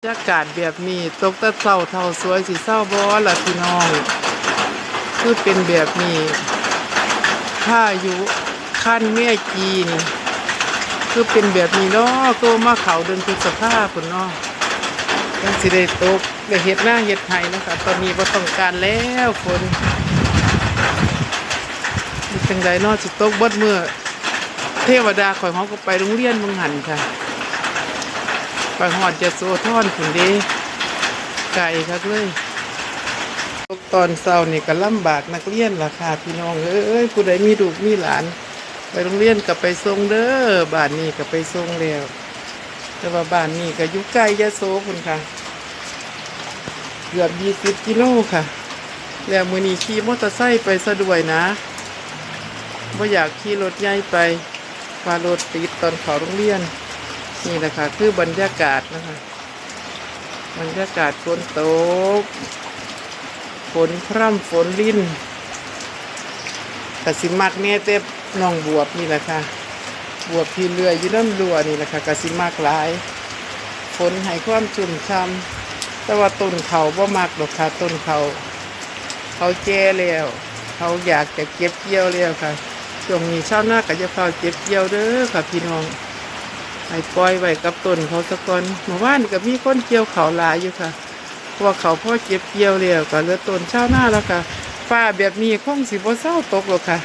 บรรยากาศแบบนี้ตกแตะเศร้าเท่าสวยสิเศร้าบ่ล่ะพี่น้อง คือเป็นแบบนี้พายุขั้นแม่จีน คือเป็นแบบนี้เนาะก็มาเขาเดินพฤษภาพุ่นเนาะยังสิได้ตกได้เฮ็ดหน้าเฮ็ดไห้นะคะตอนนี้บ่ต้องการแล้วฝนจังไดนาะสิตกบิดมื้อเทวดาข่อยเฮาก็ไปโรงเรียนมืองหันค่ะ ไปหอดจะโซทอนผุนเดีไก่ครับเลยตอนเช้านี่ก็ลำบากนักเรียนล่ะค่ะพี่น้องเอ้ยผู้ใดมีลูกมีหลาน ไปโรงเรียนก็ไปส่งเด้อบ้านนี้ก็ไปส่งแล้วแต่ว่าบ้านนี้ก็อยู่ใกล้ยะโสคุณค่ะ เกือบยี่สิบกิโลค่ะ แล้วมือนี้ขี่มอเตอร์ไซค์ไปสะดวยนะว่อยากขี่รถใหญ่ไปพารถติดตอนเขาโรงเรียน นี่แหละค่ะ คือบรรยากาศนะคะ บรรยากาศฝนตก ฝนพร่ำฝนลิ้นกสิมักเนี่ยเต็บน้องบวบนี่แหละค่ะ บวบที่เรืออยู่น้ำรัวนี่แหละค่ะกสิมักหลาย ฝนให้ความชุ่มช่ำแต่ว่าต้นเขาบ่มักดอกค่ะต้นเขาเขาแก่แล้วเขาอยากจะเก็บเกี่ยวแล้วค่ะช่วงนี้ชาวนาก็จะเข้าเก็บเกี่ยวเด้อค่ะพี่น้อง ให้ปล่อยไว้กับต้นเขาสะก่อนเมื่อวานก็มีคนเกี่ยวเขาหลายอยู่ค่ะเพราะว่าเขาพ่อเก็บเกี่ยวแล้วก็เหลือต้นเช้าหน้าแล้วค่ะฟ้าแบบนี้คงสิบ่เศร้าตกหรอกค่ะ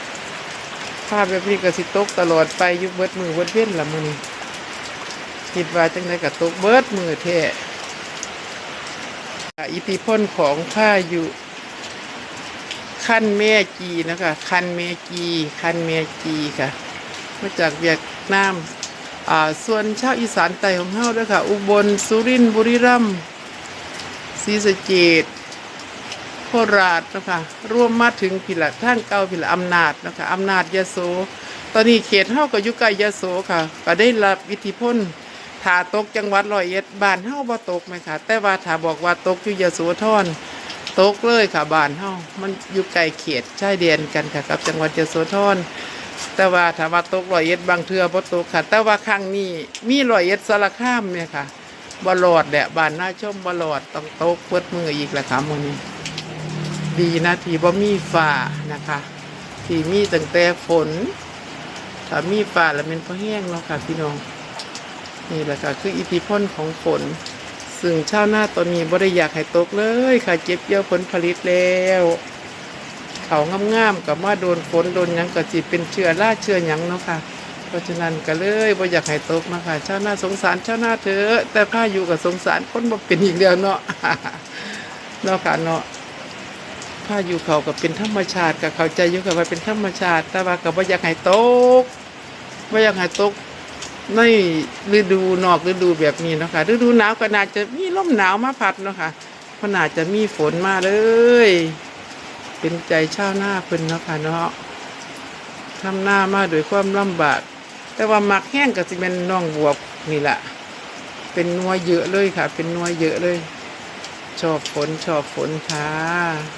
ฟ้าแบบนี้ก็สิตกตลอดไปยู่เบิดมือเบิดเว้นละมือนี้คิดว่าจังไดก็ตกเบิดมือแท้อิทธิพลของพายุขั้นแม่จีนะคะคันแม่จีคันแม่จีค่ะมาจากเวียดนาม อ่าส่วนชาวอีสานใต้ของเฮาด้วยค่ะ อุบลสุรินทร์บุรีรัมย์ศรีสะเกดโคราชนะคะรวมมาถึงพิละท่านเก่าพิละอำนาจนะคะอำนาจยโส ตอนนี้เขตเฮาก็อยู่ใกล้ยโสค่ะ ก็ได้รับอิทธิพลถาตกจังหวัดร้อยเอ็ดบ้านเฮาบ่ตกไหมค่ะ แต่ว่าถาบอกว่าตกอยู่ยโสธรตกเลยค่ะบ้านเฮามันอยู่ใกลเขตชายแดนกันค่ะกับจังหวัดยโสธร แต่ว่าถ้าว่าตกรอยเอ็ดบางเทือบ่ตกค่ะ แต่ว่าครั้งนี้มีรอยเอ็ดสารคามเนี่ยค่ะบลอดแหละบานหน้าชมบลอดต้องตกเปิดมืออีกแหละค่ะมื้อนี้ ดีนะที่บ่มีฟ้านะคะที่มีตั้งแต่ฝน ถ้ามีฟ้าแล้วมันพอแห้งแล้วค่ะ พี่น้องนี่แหละค่ะคืออิทธิพลของฝน ซึ่งชาวนาตอนนี้บ่ได้อยากให้ตกเลยค่ะเก็บเกี่ยวผลผลิตแล้ว เขางามๆกับว่าโดนฝนโดนยังก็จิเป็นเชื้อราเชื้อยังเนาะค่ะ เพราะฉะนั้นก็เลยบ่อยากให้ตกมาค่ะชาวนาสงสารชาวนาเถอะแต่พาอยู่กับสงสารคนบ่เป็นอีกแล้วเนาะเนาะค่ะเนาะพาอยู่เขาก็เป็นธรรมชาติกับเขาใจอยู่กับว่าเป็นธรรมชาติ แต่ว่าก็บ่อยากให้ตกบ่อยากให้ตกในฤดูนอกฤดูแบบนี้เนาะค่ะฤดูหนาวก็น่าจะมีลมหนาวมาพัดเนาะค่ะเพราะน่าจะมีฝนมาเลย เป็นใจชาวนาเพิ่นเนาะค่ะเนาะทำหน้ามาโดยความลำบาก แต่ว่ามักแห้งก็สิเป็นน่องบวบนี่แหละเป็นนัวเยอะเลยค่ะ เป็นนัวเยอะเลย ชอบฝนชอบฝนค่ะ